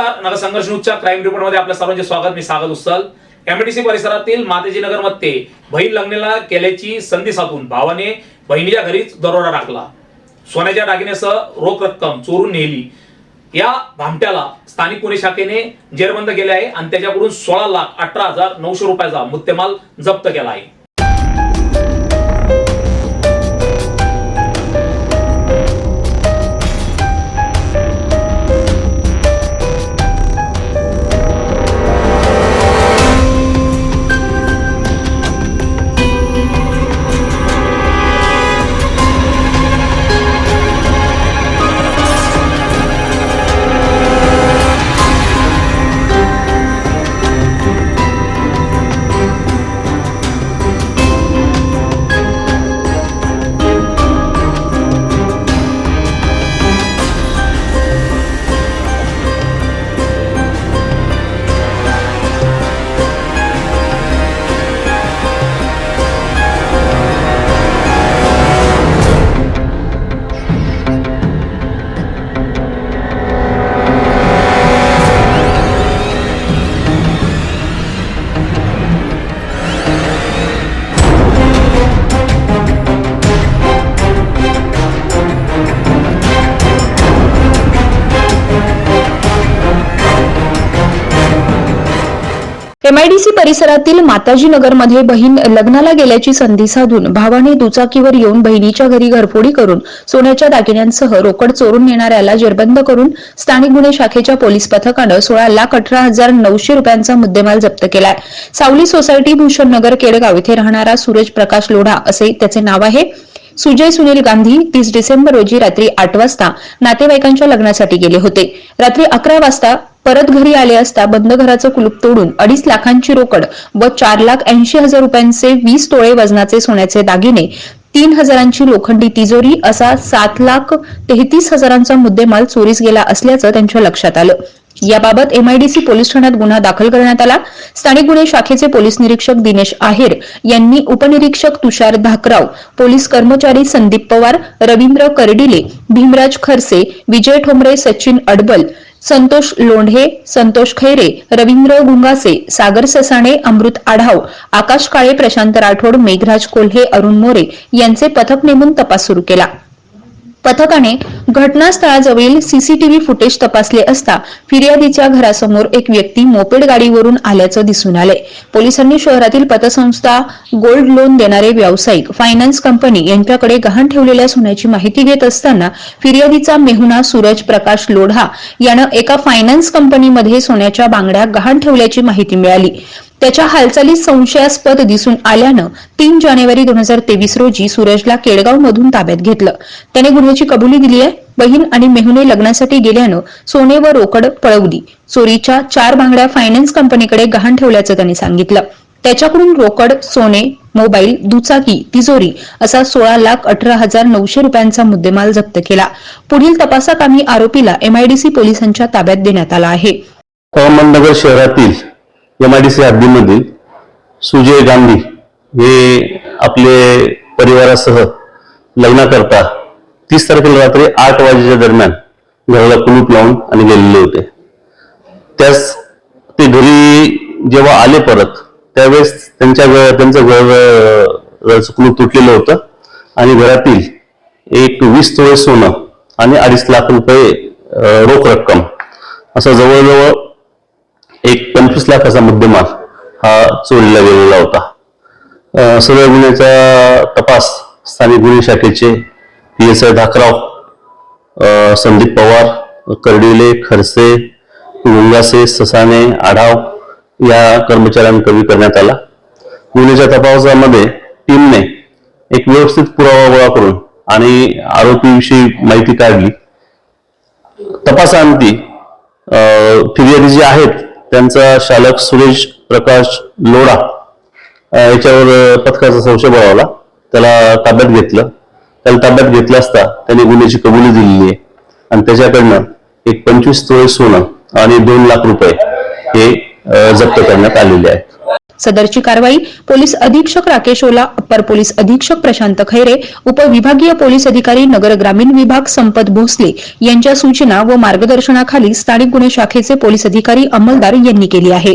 संघर्ष न्यूजच्या क्राईम रिपोर्टमध्ये आपल्या सर्वांचे स्वागत. मी सागत उस्सल एमटीसी परिसरातील मातेजी नगरमध्ये बहीण लग्नाला केल्याची संधी साधून भावाने बहिणीच्या घरीच दरोडा टाकला. सोन्याच्या दागिन्यासह रोख रक्कम चोरून नेली. या भामट्याला स्थानिक गुन्हे शाखेने जेरबंद केले आहे आणि त्याच्याकडून सोळा लाख अठरा हजार नऊशे रुपयाचा मुद्देमाल जप्त केला आहे. एमआयडीसी परिसरातील माताजी नगरमध्ये बहीण लग्नाला गेल्याची संधी साधून भावाने दुचाकीवर येऊन बहिणीच्या घरी घरफोडी करून सोन्याच्या दागिन्यांसह रोकड चोरून नेणाऱ्याला जेरबंद करून स्थानिक गुन्हे शाखेच्या पोलीस पथकानं सोळा लाख अठरा हजार नऊशे रुपयांचा मुद्देमाल जप्त केलाय. सावली सोसायटी भूषण नगर केडगाव इथे राहणारा सूरज प्रकाश लोढा असे त्याचे नाव आहे. सुजय सुनील गांधी तीस डिसेंबर रोजी रात्री आठ वाजता नातेवाईकांच्या लग्नासाठी गेले होते. रात्री अकरा वाजता परत घरी आले असता बंद घराचं कुलूप तोडून अडीच लाखांची रोकड व चार लाख ऐंशी हजार रुपयांचे वीस तोळे वजनाचे सोन्याचे दागिने तीन हजारांची लोखंडी तिजोरी असा सात लाख तेहतीस हजारांचा मुद्देमाल चोरीस गेला असल्याचं त्यांच्या लक्षात आलं. याबाबत एमआयडीसी पोलीस ठाण्यात गुन्हा दाखल करण्यात आला. स्थानिक गुन्हे शाखेचे पोलीस निरीक्षक दिनेश आहेर यांनी उपनिरीक्षक तुषार धाकराव पोलीस कर्मचारी संदीप पवार रवींद्र कर्डिले भीमराज खरसे विजय ठोंबरे सचिन अडबल संतोष लोंढे संतोष खैरे रवींद्र गुंगासे सागर ससाणे अमृत आढाव आकाश काळे प्रशांत राठोड मेघराज कोल्हे अरुण मोरे यांचे पथक नेमून तपास सुरू केला. पथकाने घटनास्थळाजवळील सीसीटीव्ही फुटेज तपासले असता फिर्यादीच्या घरासमोर एक व्यक्ती मोपेड गाडीवरून आल्याचं दिसून आले पोलिसांनी शहरातील पतसंस्था गोल्ड लोन देणारे व्यावसायिक फायनान्स कंपनी यांच्याकडे गहाण ठेवलेल्या सोन्याची माहिती घेत असताना फिर्यादीचा मेहुना सूरज प्रकाश लोढा यानं एका फायनान्स कंपनीमध्ये सोन्याच्या बांगड्या गहाण ठेवल्याची माहिती मिळाली. त्याच्या हालचाली संशयास्पद दिसून आल्यानं तीन जानेवारी दोन हजार तेवीस रोजी सूरजला केडगाव मधून ताब्यात घेतलं. त्याने गुन्ह्याची कबुली दिली आहे. बहीण आणि मेहुने लग्नासाठी गेल्यानं सोने व रोकड पळवली. चोरीच्या चार बांगड्या फायनान्स कंपनीकडे गहाण ठेवल्याचं त्यांनी सांगितलं. त्याच्याकडून रोकड सोने मोबाईल दुचाकी तिजोरी असा सोळा लाख अठरा हजार नऊशे रुपयांचा मुद्देमाल जप्त केला. पुढील तपासाकामी आरोपीला एमआयडीसी पोलिसांच्या ताब्यात देण्यात आला आहे. अहमदनगर शहरातील एमआयडीसी हद्दीमधील सुजय गांधी हे आपले परिवारासह लग्नाकरता तीस तारखेला रात्री आठ वाजेच्या दरम्यान घराला कुलूप लावून आणि गेलेले होते. त्यास ते घरी जेव्हा आले परत त्यावेळेस त्यांच्या घर त्यांचं घर कुलूप तुटलेलं होतं आणि घरातील एक वीस तोळे सोनं आणि अडीच लाख रुपये रोख रक्कम असं जवळजवळ एक पंचवीस लाखाचा मुद्देमाल हा चोरीला गेलेला होता. अं, सदर गुन्ह्याचा तपास स्थानिक गुन्हे शाखेचे P S I Dhakrao Sandeep Pawar Kardile Kharse Gungase Sasane Adhav या कर्मचाऱ्यांकडे करण्यात आला. गुन्ह्याच्या तपासामध्ये टीमने एक व्यवस्थित पुरावा गोळा करून आणि आरोपीविषयी माहिती काढली. तपासांती फिर्यादी जी आहेत त्यांचा शालक सुरेश प्रकाश लोढा याच्यावर पथकाचा संशय बळावला. त्याला ताब्यात घेतलं. त्याला ताब्यात घेतलं असता त्याने गुन्ह्याची कबुली दिलेली आहे. आणि त्याच्याकडनं एक पंचवीस तोळे सोनं आणि दोन लाख रुपये हे जप्त करण्यात आलेले आहेत. सदरची कारवाई पोलीस अधीक्षक राकेश ओला अप्पर पोलीस अधीक्षक प्रशांत खैरे उपविभागीय पोलीस अधिकारी नगर ग्रामीण विभाग संपत भोसले यांच्या सूचना व मार्गदर्शनाखाली स्थानिक गुन्हे शाखेचे पोलीस अधिकारी अंमलदार यांनी केली आहे.